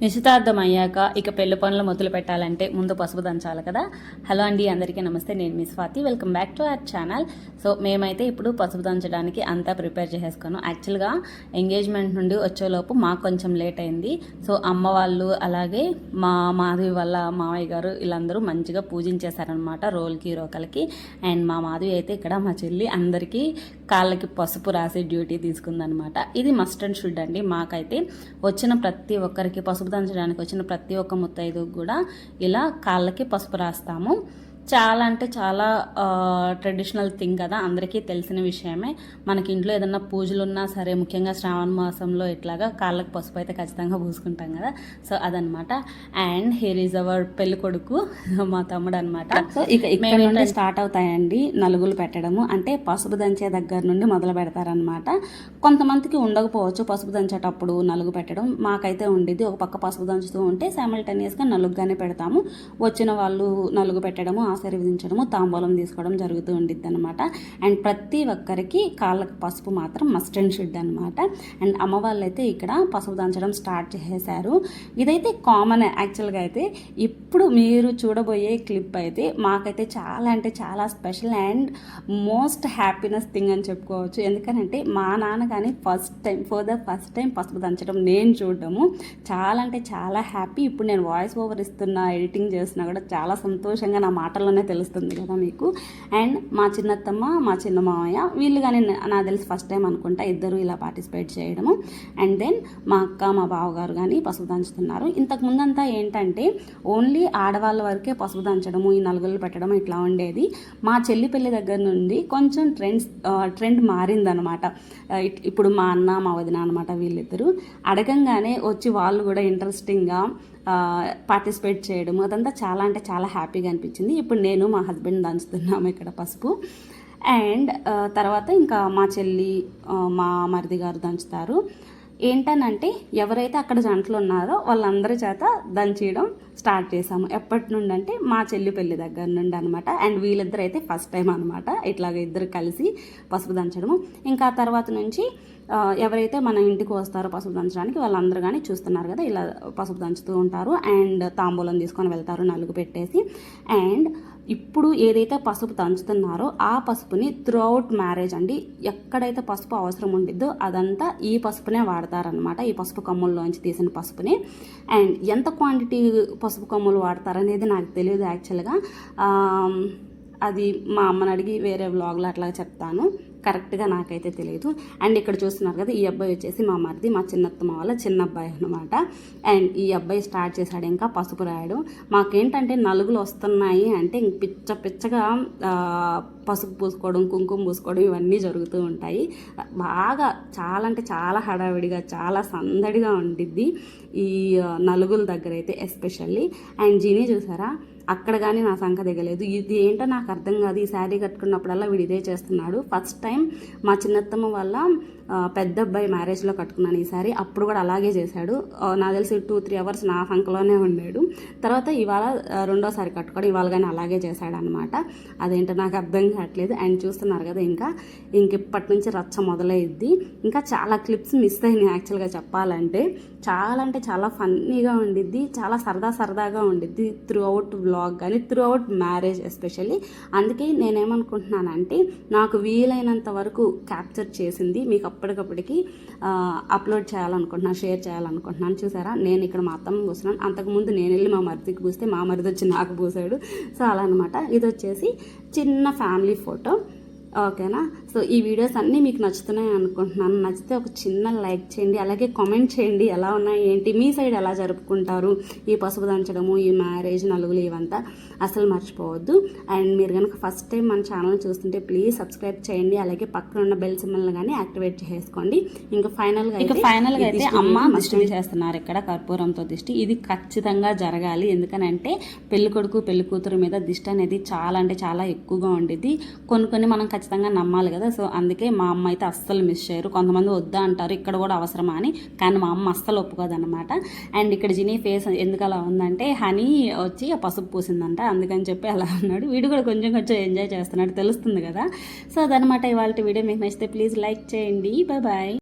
నిశ్చితార్థం అయ్యాక ఇక పెళ్ళి పనులు మొదలు పెట్టాలంటే ముందు పసుపు దంచాలి కదా. హలో అండి అందరికీ నమస్తే. నేను మీ Swathi. Welcome back to our channel so మేమైతే ఇప్పుడు పసుపు దంచడానికి అంతా ప్రిపేర్ చేసేసుకున్నాం. యాక్చువల్గా ఎంగేజ్మెంట్ నుండి వచ్చేలోపు మాకు కొంచెం లేట్ అయింది. సో అమ్మ వాళ్ళు అలాగే మా మాధవి వాళ్ళ మావయ్య గారు వీళ్ళందరూ మంచిగా పూజించేశారనమాట రోల్కి రోకలకి. అండ్ మా మాధవి అయితే ఇక్కడ మా చెల్లి అందరికీ కాళ్ళకి పసుపు రాసే డ్యూటీ తీసుకుందనమాట ఇది మస్ట్ అండ్ షుడ్ అండి. మాకైతే వచ్చిన ప్రతి ఒక్కరికి పసుపు దంచడానికి వచ్చిన ప్రతి ఒక్క ముత్తైదు కూడా ఇలా కాళ్ళకి పసుపు రాస్తాము. చాలా అంటే చాలా ట్రెడిషనల్ థింగ్ కదా. అందరికీ తెలిసిన విషయమే. మనకి ఇంట్లో ఏదన్నా పూజలు ఉన్నా సరే ముఖ్యంగా శ్రావణ మాసంలో ఇట్లాగా కాళ్ళకి పసుపు అయితే ఖచ్చితంగా పూసుకుంటాం కదా. సో అదనమాట అండ్ హియర్ ఈజ్ అవర్ పెళ్ళి కొడుకు మా తమ్ముడు అనమాట సో ఇక ఇక్కడ నుండి స్టార్ట్ అవుతాయండి నలుగులు పెట్టడము. అంటే పసుపు దంచే దగ్గర నుండి మొదలు పెడతారనమాట కొంతమందికి ఉండకపోవచ్చు పసుపు దంచేటప్పుడు నలుగు పెట్టడం. మాకైతే ఉండేది ఒక పక్క పసుపు దంచుతూ ఉంటే సైమల్టేనియస్గా నలుగుగానే పెడతాము. వచ్చిన వాళ్ళు నలుగు పెట్టడము ఆశీర్వదించడము తాంబూలం తీసుకోవడం జరుగుతూ ఉండిద్ది అనమాట అండ్ ప్రతి ఒక్కరికి కాళ్ళకు పసుపు మాత్రం మస్ట్ అండ్ షుడ్ అనమాట అండ్ అమ్మ వాళ్ళైతే ఇక్కడ పసుపు దంచడం స్టార్ట్ చేశారు ఇదైతే కామన్ యాక్చువల్గా అయితే. ఇప్పుడు మీరు చూడబోయే క్లిప్ అయితే మాకైతే చాలా అంటే చాలా special and most happiness thing అని చెప్పుకోవచ్చు. ఎందుకనంటే మా నాన్న కానీ first time for the first time పసుపు దంచడం నేను చూడడము. చాలా అంటే చాలా హ్యాపీ. ఇప్పుడు నేను వాయిస్ ఓవర్ ఇస్తున్నా ఎడిటింగ్ చేస్తున్నా కూడా చాలా సంతోషంగా నా మాటలు మాటల్లోనే తెలుస్తుంది కదా మీకు. అండ్ మా చిన్నత్తమ్మ మా చిన్న మామయ్య వీళ్ళు కానీ నాకు తెలిసి ఫస్ట్ టైం అనుకుంటా ఇద్దరు ఇలా పార్టిసిపేట్ చేయడము. అండ్ దెన్ మా అక్క మా బావగారు కానీ పసుపు దంచుతున్నారు. ఇంతకు ముందంతా ఏంటంటే ఓన్లీ ఆడవాళ్ళ వరకే పసుపు దంచడము ఈ నలుగులు పెట్టడం ఇట్లా ఉండేది. మా చెల్లి పెళ్ళి దగ్గర నుండి కొంచెం ట్రెండ్స్ ట్రెండ్ మారిందనమాట. ఇట్- ఇప్పుడు మా అన్న మా వదిన అనమాట వీళ్ళిద్దరూ. అడగంగానే వచ్చి వాళ్ళు కూడా ఇంట్రెస్టింగ్గా పార్టిసిపేట్ చేయడం. అదంతా చాలా అంటే చాలా హ్యాపీగా అనిపించింది. ఇప్పుడు నేను మా హస్బెండ్ దంచుతున్నాము ఇక్కడ పసుపు. అండ్ తర్వాత ఇంకా మా చెల్లి మా మరిది గారు దంచుతారు. ఏంటనంటే ఎవరైతే అక్కడ జంటలు ఉన్నారో వాళ్ళందరి చేత దంచేయడం స్టార్ట్ చేసాము ఎప్పటి నుండి అంటే మా చెల్లి పెళ్ళి దగ్గర నుండి అనమాట అండ్ వీళ్ళిద్దరు అయితే ఫస్ట్ టైం అనమాట ఇట్లాగ ఇద్దరు కలిసి పసుపు దంచడము. ఇంకా తర్వాత నుంచి ఎవరైతే మన ఇంటికి వస్తారో పసుపు దంచడానికి వాళ్ళందరూ కానీ చూస్తున్నారు కదా ఇలా పసుపు దంచుతూ ఉంటారు. అండ్ తాంబూలం తీసుకొని వెళ్తారు నలుగు పెట్టేసి. అండ్ ఇప్పుడు ఏదైతే పసుపు దంచుతున్నారో ఆ పసుపుని త్రూ అవుట్ మ్యారేజ్ అండి ఎక్కడైతే పసుపు అవసరం ఉండిద్దో అదంతా ఈ పసుపునే వాడతారనమాట ఈ పసుపు కమ్ముల్లోంచి తీసిన పసుపుని. అండ్ ఎంత క్వాంటిటీ పసుపు కొమ్మలు వాడతారనేది నాకు తెలియదు యాక్చువల్గా. అది మా అమ్మని అడిగి వేరే వ్లాగ్లో అట్లా చెప్తాను. కరెక్ట్గా నాకైతే తెలియదు అండ్ ఇక్కడ చూస్తున్నారు కదా ఈ అబ్బాయి వచ్చేసి మా మరిది మా చిన్నత్తమ్మ వాళ్ళ చిన్న అబ్బాయి అనమాట అండ్ ఈ అబ్బాయి స్టార్ట్ చేశాడు ఇంకా పసుపు రాయడం. మాకేంటంటే నలుగులు వస్తున్నాయి అంటే ఇంక పిచ్చ పిచ్చగా పసుపు పూసుకోవడం కుంకుమ పూసుకోవడం ఇవన్నీ జరుగుతూ ఉంటాయి. బాగా చాలా అంటే చాలా హడావిడిగా చాలా సందడిగా ఉండిద్ది ఈ నలుగుల దగ్గర అయితే ఎస్పెషల్లీ. అండ్ జీని చూసారా? అక్కడ కానీ నా సంఖ దిగలేదు. ఇది ఏంటో నాకు అర్థం కాదు. ఈ శారీ కట్టుకున్నప్పుడల్లా వీడు ఇదే చేస్తున్నాడు. ఫస్ట్ టైం మా చిన్నత్తమ్మ వల్ల పెద్ద అబ్బాయి మ్యారేజ్లో కట్టుకున్నాను ఈసారి. అప్పుడు కూడా అలాగే చేశాడు. నాకు తెలిసి టూ త్రీ అవర్స్ నా సంఖలోనే ఉన్నాడు తర్వాత ఇవాళ రెండోసారి కట్టుకోవడం ఇవాళ కానీ అలాగే చేశాడు అనమాట అదేంటో నాకు అర్థం కావట్లేదు. అండ్ చూస్తున్నారు కదా ఇంకా. ఇంక ఇప్పటి నుంచి రచ్చ మొదలైద్ది. ఇంకా చాలా క్లిప్స్ మిస్ అయినాయి యాక్చువల్గా చెప్పాలంటే. చాలా అంటే చాలా ఫన్నీగా ఉండిద్ది. చాలా సరదా సరదాగా ఉండిద్ది త్రూ అవుట్ వ్లాగ్ కానీ త్రూ అవుట్ మ్యారేజ్ ఎస్పెషల్లీ అందుకే నేనేమనుకుంటున్నానంటే నాకు వీలైనంత వరకు క్యాప్చర్ చేసింది. మీకు అప్పటికప్పటికి అప్లోడ్ చేయాలనుకుంటున్నాను షేర్ చేయాలనుకుంటున్నాను. చూసారా? నేను ఇక్కడ మా అత్తమ్మ పూసినాను అంతకుముందు నేను వెళ్ళి మా మరిదికి పూస్తే మా మరిది వచ్చి నాకు పూసాడు. సో అలా అనమాట ఇది వచ్చేసి చిన్న ఫ్యామిలీ ఫోటో ఓకేనా? సో ఈ వీడియోస్ అన్నీ మీకు నచ్చుతున్నాయి అనుకుంటున్నాను. నచ్చితే ఒక చిన్న లైక్ చేయండి అలాగే కామెంట్ చేయండి. ఎలా ఉన్నాయి ఏంటి మీ సైడ్ ఎలా జరుపుకుంటారు ఈ పసుపు దంచడము ఈ మ్యారేజ్ నలుగులు ఇవంతా అసలు మర్చిపోవద్దు. అండ్ మీరు కనుక ఫస్ట్ టైం మన ఛానల్ చూస్తుంటే ప్లీజ్ సబ్స్క్రైబ్ చేయండి అలాగే పక్కన ఉన్న బెల్ సింబల్ని కానీ యాక్టివేట్ చేసుకోండి ఇంకా ఫైనల్గా ఇక ఫైనల్గా అయితే అమ్మ దిష్టి చేస్తున్నారు ఇక్కడ కర్పూరంతో దిష్టి. ఇది ఖచ్చితంగా జరగాలి. ఎందుకనంటే పెళ్ళి కొడుకు పెళ్ళి కూతురు మీద దిష్టి అనేది చాలా అంటే చాలా ఎక్కువగా ఉండేది కొన్ని కొన్ని మనం ఖచ్చితంగా ఖచ్చితంగా నమ్మాలి కదా. సో అందుకే మా అమ్మ అయితే అస్సలు మిస్ చేయరు. కొంతమంది వద్దా అంటారు ఇక్కడ కూడా అవసరమా అని. కానీ మా అమ్మ అస్సలు ఒప్పుకోదన్నమాట. అండ్ ఇక్కడ జినీ ఫేస్ ఎందుకు అలా ఉందంటే హనీ వచ్చి పసుపు పూసిందంట. అందుకని చెప్పి అలా ఉన్నాడు. వీడు కూడా కొంచెం కొంచెం ఎంజాయ్ చేస్తున్నాడు. తెలుస్తుంది కదా. సో అదనమాట ఇవాళ వీడియో. మీకు నచ్చితే ప్లీజ్ లైక్ చేయండి. Bye bye